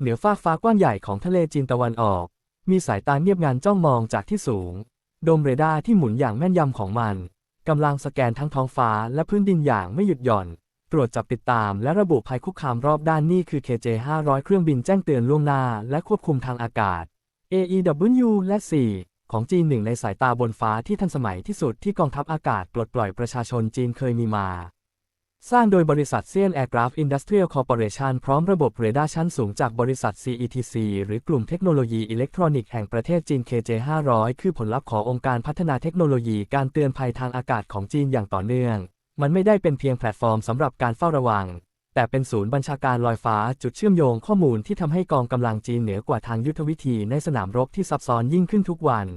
เหนือฟากฟ้ากว้างใหญ่ของทะเลจีนตะวันออก มีสายตาเงียบงันจ้องมองจากที่สูง โดมเรดาร์ที่หมุนอย่างแม่นยำของมันกำลังสแกนทั้งท้องฟ้าและพื้นดินอย่างไม่หยุดหย่อน ตรวจจับติดตามและระบุภัยคุกคามรอบด้านนี่คือ KJ-500 เครื่องบินแจ้งเตือนล่วงหน้าและควบคุมทางอากาศ AEW และ C ของจีนหนึ่งในสายตาบนฟ้าที่ทันสมัยที่สุดที่กองทัพอากาศปลดปล่อยประชาชนจีนเคยมีมา สร้างโดยบริษัทเซียน Aircraft Industrial Corporation พร้อมระบบเรดาร์ชั้นสูงจากบริษัท CETC หรือกลุ่มเทคโนโลยีอิเล็กทรอนิกส์แห่งประเทศจีน KJ500 คือผลลัพธ์ขององค์การพัฒนาเทคโนโลยีการเตือนภัยทางอากาศของจีนอย่างต่อเนื่อง มันไม่ได้เป็นเพียงแพลตฟอร์มสำหรับการเฝ้าระวัง แต่เป็นศูนย์บัญชาการลอยฟ้าจุดเชื่อมโยงข้อมูลที่ทำให้กองกำลังจีนเหนือกว่าทางยุทธวิธีในสนามรบที่ซับซ้อนยิ่งขึ้นทุกวัน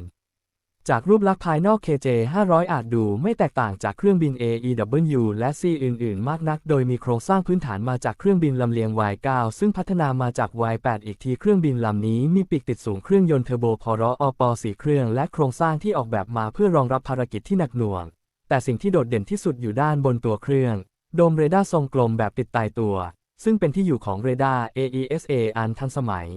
จากรูปลักษณ์ภายนอก KJ 500 อาจดูไม่แตกต่างจากเครื่องบิน AEW และ C อื่น ๆ มากนัก โดยมีโครงสร้างพื้นฐานมาจากเครื่องบินลำเลียง Y9 ซึ่งพัฒนามาจาก Y8 อีกทีเครื่องบินลำนี้มีปีกติดสูงเครื่องยนต์เทอร์โบพอรออปอ4เครื่องและโครงสร้างที่ออกแบบมาเพื่อรองรับภารกิจที่หนักหน่วง แต่สิ่งที่โดดเด่นที่สุดอยู่ด้านบนตัวเครื่อง โดมเรดาร์ทรงกลมแบบติดตายตัว ซึ่งเป็นที่อยู่ของเรดาร์ AESA อันทันสมัย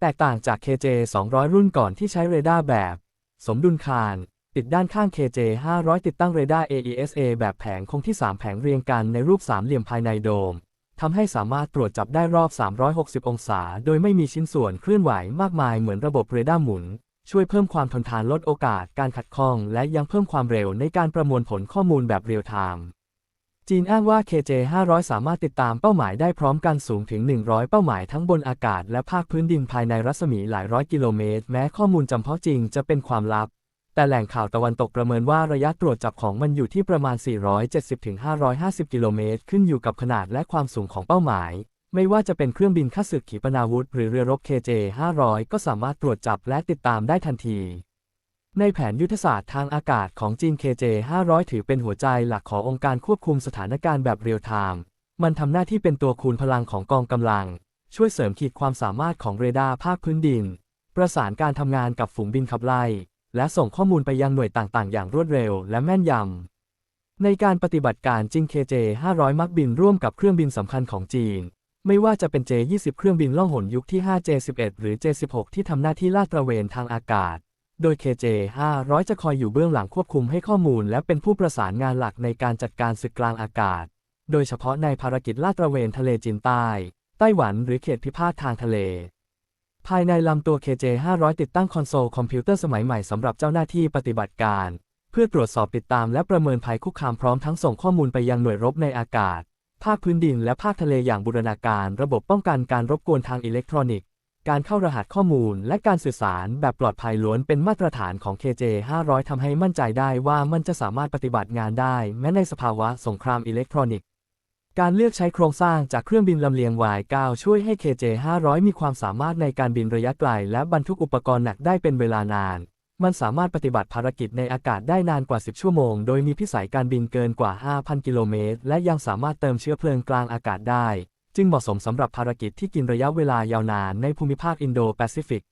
แตกต่างจาก KJ 200 รุ่นก่อนที่ใช้เรดาร์แบบ สมดุลคานติดด้านข้าง KJ 500 ติดตั้งเรดาร์ AESA แบบแผงคงที่ 3 แผงเรียงกันในรูปสามเหลี่ยมภายในโดมทำให้สามารถตรวจจับได้รอบ 360 องศา โดยไม่มีชิ้นส่วนเคลื่อนไหวมากมายเหมือนระบบเรดาร์หมุน ช่วยเพิ่มความทนทานลดโอกาสการขัดข้อง และยังเพิ่มความเร็วในการประมวลผลข้อมูลแบบเรียลไทม์ จีนอ้างว่า KJ 500 สามารถติดตามเป้าหมายได้พร้อมกันสูงถึง 100 เป้าหมายทั้งบนอากาศและภาคพื้นดินภายในรัศมีหลายร้อยกิโลเมตร แม้ข้อมูลจำเพาะจริงจะเป็นความลับ แต่แหล่งข่าวตะวันตกประเมินว่าระยะตรวจจับของมันอยู่ที่ประมาณ 470-550 กิโลเมตร ขึ้นอยู่กับขนาดและความสูงของเป้าหมาย ไม่ว่าจะเป็นเครื่องบินข้าศึกขีปนาวุธ หรือเรือรบ KJ 500 ก็สามารถตรวจจับและติดตามได้ทันที ในแผนยุทธศาสตร์ทางอากาศของจีน KJ 500 ถือเป็นหัวใจหลักขององค์การควบคุมสถานการณ์แบบเรียลไทม์ มันทำหน้าที่เป็นตัวคูณพลังของกองกำลัง ช่วยเสริมขีดความสามารถของเรดาร์ภาคพื้นดิน ประสานการทำงานกับฝูงบินขับไล่ และส่งข้อมูลไปยังหน่วยต่างๆ อย่างรวดเร็วและแม่นยำ ในการปฏิบัติการจิง KJ 500 มักบินร่วมกับเครื่องบินสำคัญของจีน ไม่ว่าจะเป็น J20 เครื่องบินล่องหนยุคที่ 5 J11 หรือ J16 ที่ทำหน้าที่ลาดตระเวนทางอากาศ โดย KJ 500 จะคอยอยู่เบื้องหลังควบคุมให้ข้อมูล และเป็นผู้ประสานงานหลักในการจัดการศึกกลางอากาศ โดยเฉพาะในภารกิจลาดตระเวนทะเลจีนใต้ ไต้หวันหรือเขตพิพาททางทะเล ภายในลำตัว KJ 500 ติดตั้งคอนโซลคอมพิวเตอร์สมัยใหม่สำหรับเจ้าหน้าที่ปฏิบัติการ เพื่อตรวจสอบติดตามและประเมินภัยคุกคามพร้อมทั้งส่งข้อมูลไปยังหน่วยรบในอากาศ ภาคพื้นดินและภาคทะเลอย่างบูรณาการ ระบบป้องกันการรบกวนทางอิเล็กทรอนิกส์ การเข้ารหัสข้อมูลและการสื่อสารแบบปลอดภัยล้วนเป็นมาตรฐานของ KJ 500 ทำให้มั่นใจได้ว่ามันจะสามารถปฏิบัติงานได้ แม้ในสภาวะสงครามอิเล็กทรอนิกส์ การเลือกใช้โครงสร้างจากเครื่องบินลำเลียง Y9 ช่วยให้ KJ 500 มีความสามารถในการบินระยะไกล และบรรทุกอุปกรณ์หนักได้เป็นเวลานาน มันสามารถปฏิบัติภารกิจในอากาศได้นานกว่า 10 ชั่วโมง โดยมีพิสัยการบินเกินกว่า 5,000 กิโลเมตร และยังสามารถเติมเชื้อเพลิงกลางอากาศได้ จึงเหมาะสมสำหรับภารกิจที่กินระยะเวลายาวนานในภูมิภาคอินโดแปซิฟิก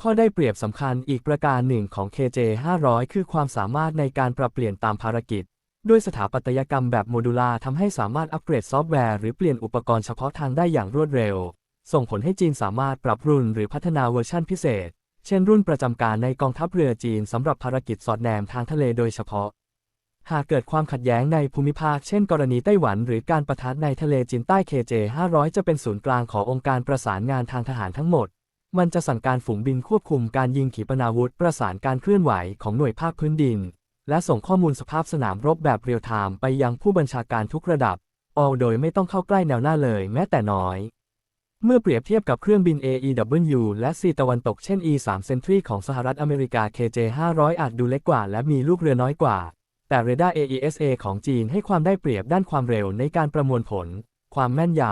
ข้อได้เปรียบสำคัญอีกประการหนึ่งของ KJ 500 คือความสามารถในการปรับเปลี่ยนตามภารกิจ ด้วยสถาปัตยกรรมแบบโมดูลาทำให้สามารถอัปเกรดซอฟต์แวร์หรือเปลี่ยนอุปกรณ์เฉพาะทางได้อย่างรวดเร็ว ส่งผลให้จีนสามารถปรับรุ่นหรือพัฒนาเวอร์ชันพิเศษ เช่นรุ่นประจำการในกองทัพเรือจีนสำหรับภารกิจสอดแนมทางทะเลโดยเฉพาะ หากเกิดความขัดแย้งในภูมิภาค เช่น กรณีไต้หวันหรือการประทะในทะเลจีนใต้ KJ 500 จะเป็นศูนย์กลางขององค์การประสานงานทางทหารทั้งหมด มันจะสั่งการฝูงบินควบคุมการยิงขีปนาวุธ ประสานการเคลื่อนไหวของหน่วยภาคพื้นดิน และส่งข้อมูลสภาพสนามรบแบบเรียลไทม์ไปยังผู้บัญชาการทุกระดับ all โดยไม่ต้องเข้าใกล้แนวหน้าเลยแม้แต่น้อย เมื่อเปรียบเทียบกับเครื่องบิน AEW และ C ตะวันตกเช่น E3 Sentry ของสหรัฐอเมริกา KJ 500 อาจดูเล็กกว่า และมีลูกเรือน้อยกว่า แต่เรดาร์ AESA ของจีนให้ความได้เปรียบด้านความเร็วในการประมวลผล ความแม่นย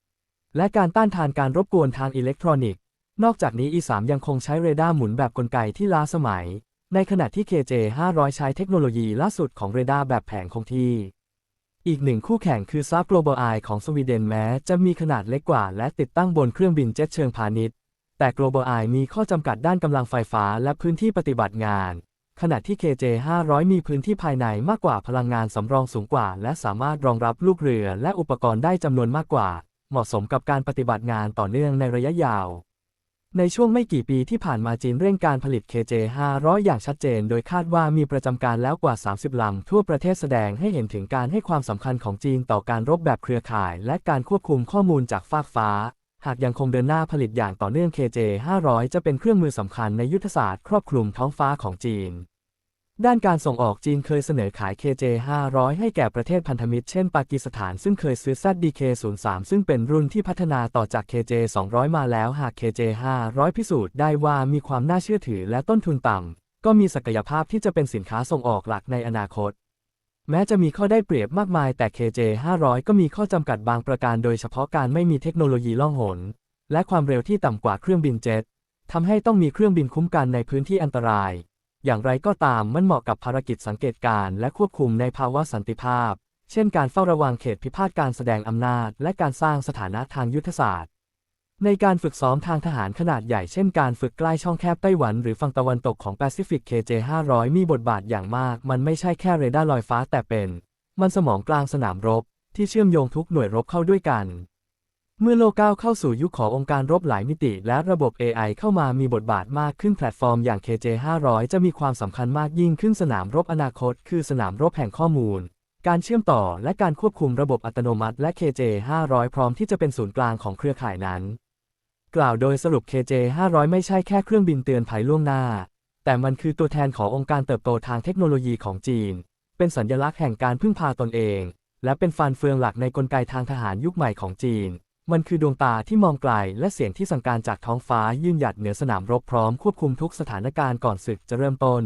ำ และการต้านทานการรบกวนทางอิเล็กทรอนิกส์ นอกจากนี้ E3 ยังคงใช้เรดาร์หมุนแบบกลไกที่ล้าสมัย ในขณะที่ KJ 500 ใช้เทคโนโลยีล่าสุดของเรดาร์แบบแผงคงที่ อีกหนึ่งคู่แข่งคือ Saab Global Eye ของสวีเดนแม้จะมีขนาดเล็กกว่า และติดตั้งบนเครื่องบินเจ็ตเชิงพาณิชย์ แต่ Global Eye มีข้อจำกัดด้านกำลังไฟฟ้าและพื้นที่ปฏิบัติงาน ขณะที่ KJ 500 มีพื้นที่ภายในมากกว่าพลังงานสำรองสูงกว่า และสามารถรองรับลูกเรือและอุปกรณ์ได้จำนวนมากกว่า เหมาะสมกับการปฏิบัติงานต่อเนื่องในระยะยาว ในช่วงไม่กี่ปีที่ผ่านมาจีนเร่งการผลิต KJ500 อย่างชัดเจน โดยคาดว่ามีประจำการแล้วกว่า 30 ลำทั่วประเทศแสดงให้เห็นถึงการให้ความสำคัญของจีนต่อการรบแบบเครือข่าย และการควบคุมข้อมูลจากฟากฟ้า หากยังคงเดินหน้าผลิตอย่างต่อเนื่อง KJ500 จะเป็นเครื่องมือสำคัญในยุทธศาสตร์ครอบคลุมท้องฟ้าของจีน ด้านการส่งออกจีนเคยเสนอขาย KJ500 ให้แก่ประเทศพันธมิตรเช่นปากีสถานซึ่งเคยซื้อ ZDK03 ซึ่งเป็นรุ่นที่พัฒนาต่อจาก KJ200 มาแล้วหาก KJ500 พิสูจน์ได้ว่ามีความน่าเชื่อถือและต้นทุนต่ำก็มีศักยภาพที่จะเป็นสินค้าส่งออกหลักในอนาคต แม้จะมีข้อได้เปรียบมากมายแต่ KJ500 ก็มีข้อจำกัดบางประการโดยเฉพาะการไม่มีเทคโนโลยีล่องหน และความเร็วที่ต่ำกว่าเครื่องบินเจ็ตทำให้ต้องมีเครื่องบินคุ้มกันในพื้นที่อันตราย อย่างไรก็ตามมันเหมาะกับภารกิจสังเกตการณ์และควบคุมในภาวะสันติภาพ เช่นการเฝ้าระวังเขตพิพาทการแสดงอำนาจ และการสร้างสถานะทางยุทธศาสตร์ ในการฝึกซ้อมทางทหารขนาดใหญ่เช่นการฝึกใกล้ช่องแคบไต้หวันหรือฝั่งตะวันตกของแปซิฟิก KJ500 มีบทบาทอย่างมาก มันไม่ใช่แค่เรดาร์ลอยฟ้าแต่เป็น มันสมองกลางสนามรบ ที่เชื่อมโยงทุกหน่วยรบเข้าด้วยกัน เมื่อโลกก้าวเข้าสู่ยุคขององค์การรบหลายมิติ และระบบ AI เข้ามามีบทบาทมากขึ้นแพลตฟอร์มอย่าง KJ500 จะมีความสำคัญมากยิ่งขึ้นสนามรบอนาคต คือสนามรบแห่งข้อมูลการเชื่อมต่อและการควบคุมระบบอัตโนมัติและ KJ500 พร้อมที่จะเป็นศูนย์กลางของเครือข่ายนั้น กล่าวโดยสรุป KJ500 ไม่ใช่แค่เครื่องบินเตือนภัยล่วงหน้า แต่มันคือตัวแทนขององค์การเติบโตทางเทคโนโลยีของจีน เป็นสัญลักษณ์แห่งการพึ่งพาตนเอง และเป็นฟันเฟืองหลักในกลไกทางทหารยุคใหม่ของจีน มันคือดวงตาที่มองไกลและเสียงที่สั่งการจากท้องฟ้า ยืนหยัดเหนือสนามรบพร้อมควบคุมทุกสถานการณ์ก่อนศึกจะเริ่มต้น